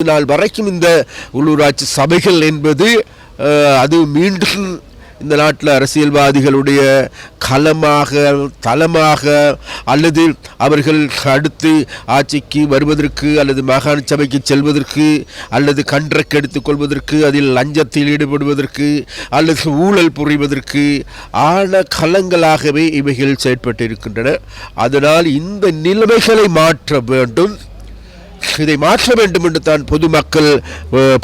நாள் வரைக்கும் இந்த உள்ளூராட்சி சபைகள் என்பது அது மீண்டும் இந்த நாட்டில் அரசியல்வாதிகளுடைய களமாக தளமாக அல்லது அவர்கள் அடுத்து ஆட்சிக்கு வருவதற்கு அல்லது மாகாண சபைக்கு செல்வதற்கு அல்லது கன்றக்கு எடுத்துக் கொள்வதற்கு அதில் லஞ்சத்தில் ஈடுபடுவதற்கு அல்லது ஊழல் புரிவதற்கு ஆன களங்களாகவே இவைகள் செயற்பட்டு இருக்கின்றன அதனால் இந்த நிலைமைகளை மாற்ற வேண்டும். இதை மாற்ற வேண்டும் என்று தான் பொதுமக்கள்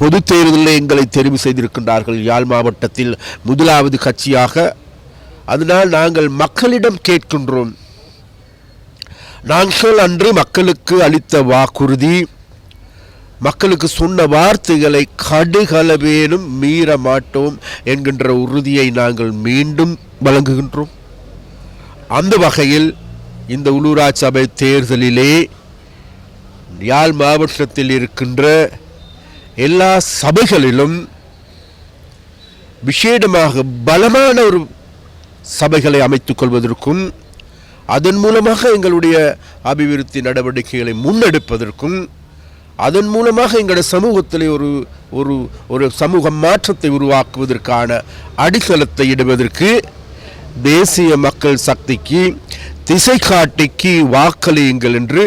பொது தேர்தலில் எங்களை தெரிவு செய்திருக்கின்றார்கள். யாழ் மாவட்டத்தில் முதலாவது கட்சியாக. அதனால் நாங்கள் மக்களிடம் கேட்கின்றோம். நாங்கள் அன்று மக்களுக்கு அளித்த வாக்குறுதி மக்களுக்கு சொன்ன வார்த்தைகளை கடுகளவேனும் மீற மாட்டோம் என்கின்ற உறுதியை நாங்கள் மீண்டும் வழங்குகின்றோம். அந்த வகையில் இந்த உள்ளூராட்சி சபை தேர்தலிலே யாழ் மாவட்டத்தில் இருக்கின்ற எல்லா சபைகளிலும் விசேடமாக பலமான ஒரு சபைகளை அமைத்துக் கொள்வதற்கும் அதன் மூலமாக எங்களுடைய அபிவிருத்தி நடவடிக்கைகளை முன்னெடுப்பதற்கும் அதன் மூலமாக எங்களுடைய சமூகத்தில் ஒரு ஒரு ஒரு சமூக மாற்றத்தை உருவாக்குவதற்கான அடித்தளத்தை இடுவதற்கு தேசிய மக்கள் சக்திக்கு திசை காட்டிக்கு வாக்களியுங்கள் என்று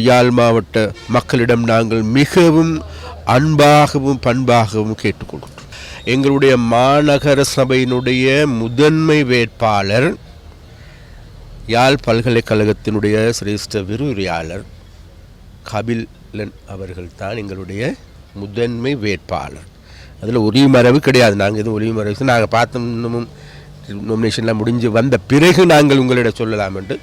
யாழ் மாவட்ட மக்களிடம் நாங்கள் மிகவும் அன்பாகவும் பண்பாகவும் கேட்டுக்கொள்கிறோம் எங்களுடைய மாநகர சபையினுடைய முதன்மை வேட்பாளர் யாழ் பல்கலைக்கழகத்தினுடைய சிரேஷ்ட விரிவுரையாளர் கபிலன் அவர்கள்தான் எங்களுடைய முதன்மை வேட்பாளர். அதில் உரிய மரபு கிடையாது. நாங்கள் எதுவும் உரிய மரபு நாங்கள் பார்த்தோம் இன்னமும் நொமினேஷன்லாம் முடிஞ்சு வந்த பிறகு நாங்கள் உங்களிடம் சொல்லலாம் என்று.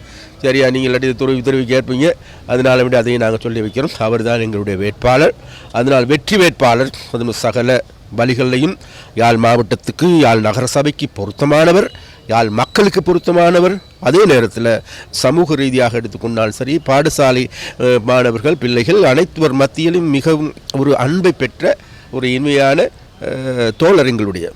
சரியா நீங்கள் இல்லாட்டி துறவி துறவி கேட்பீங்க. அதனால விட அதையும் நாங்கள் சொல்லி வைக்கிறோம். அவர் தான் எங்களுடைய வேட்பாளர். அதனால் வெற்றி வேட்பாளர் அதுவும் சகல வழிகளையும் யாழ் மாவட்டத்துக்கு யாழ் நகர சபைக்கு பொருத்தமானவர் யாழ் மக்களுக்கு பொருத்தமானவர். அதே நேரத்தில் சமூக ரீதியாக எடுத்துக்கொண்டாலும் சரி பாடசாலை மாணவர்கள் பிள்ளைகள் அனைத்துவர் மத்தியிலும் மிகவும் ஒரு அன்பை பெற்ற ஒரு இனிமையான தோழர் எங்களுடைய.